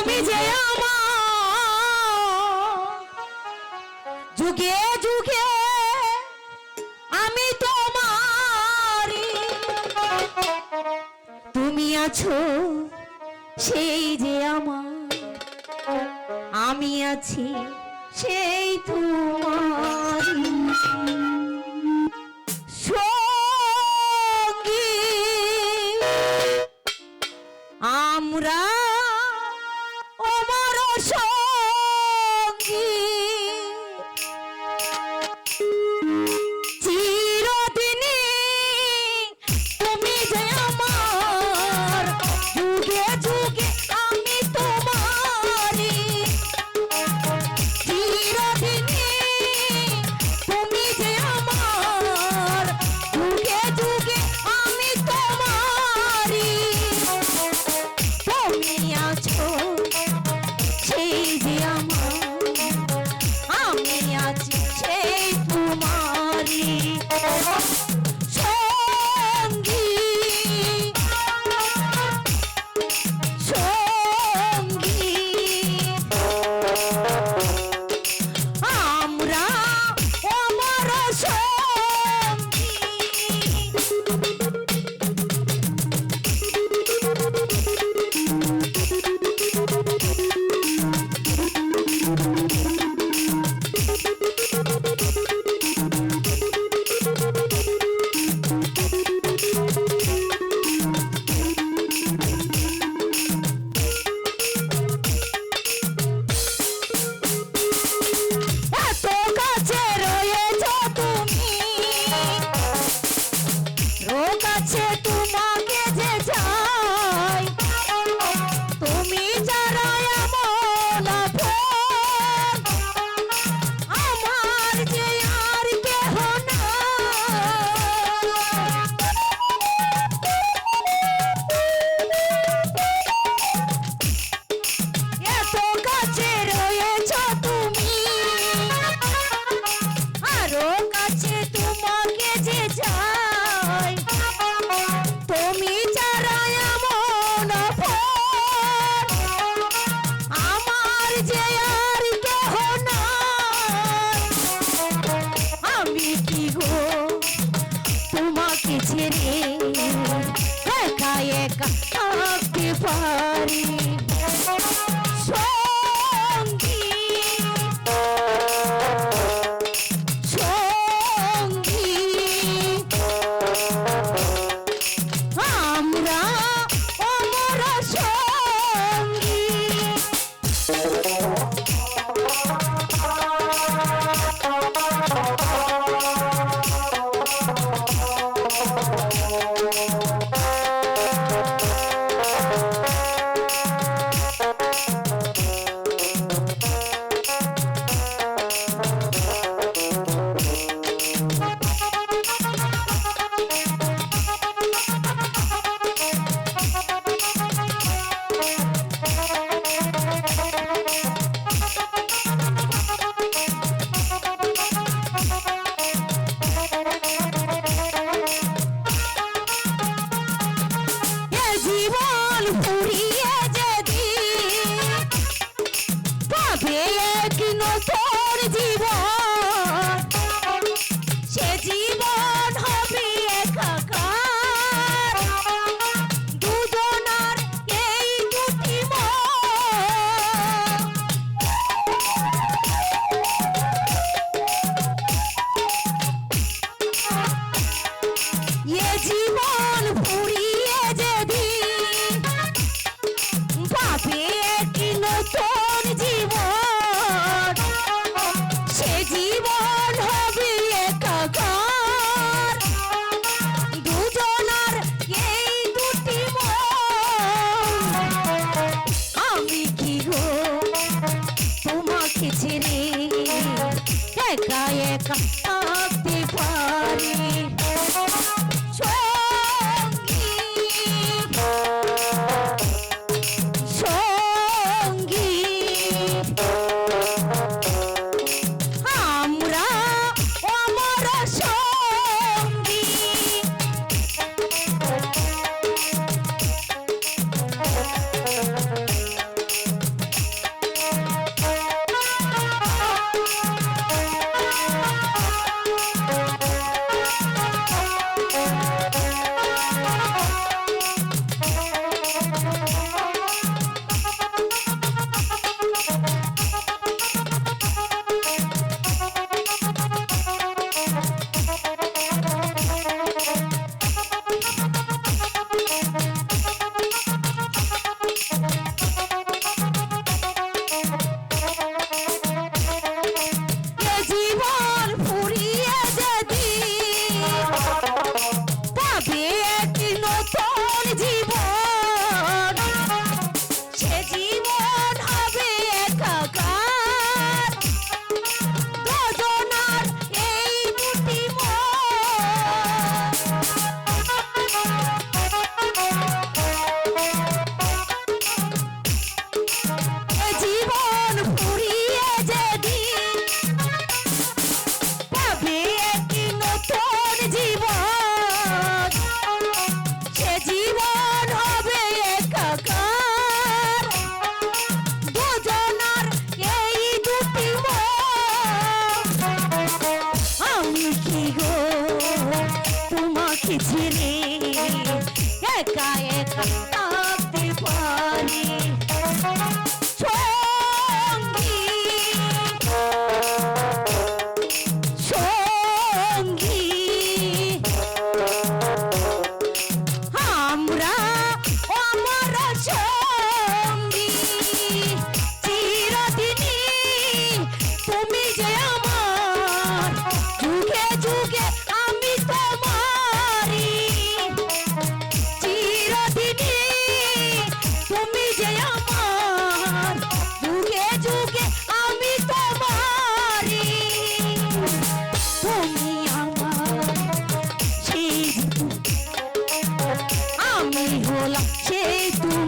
তুমি যে যুগে যুগে আমি তোমার তুমি আছো সেই যে আমার, আমি আছি সেই তোমার সঙ্গী, আমরা культурі. একা আমি হলাম সেই তোমারি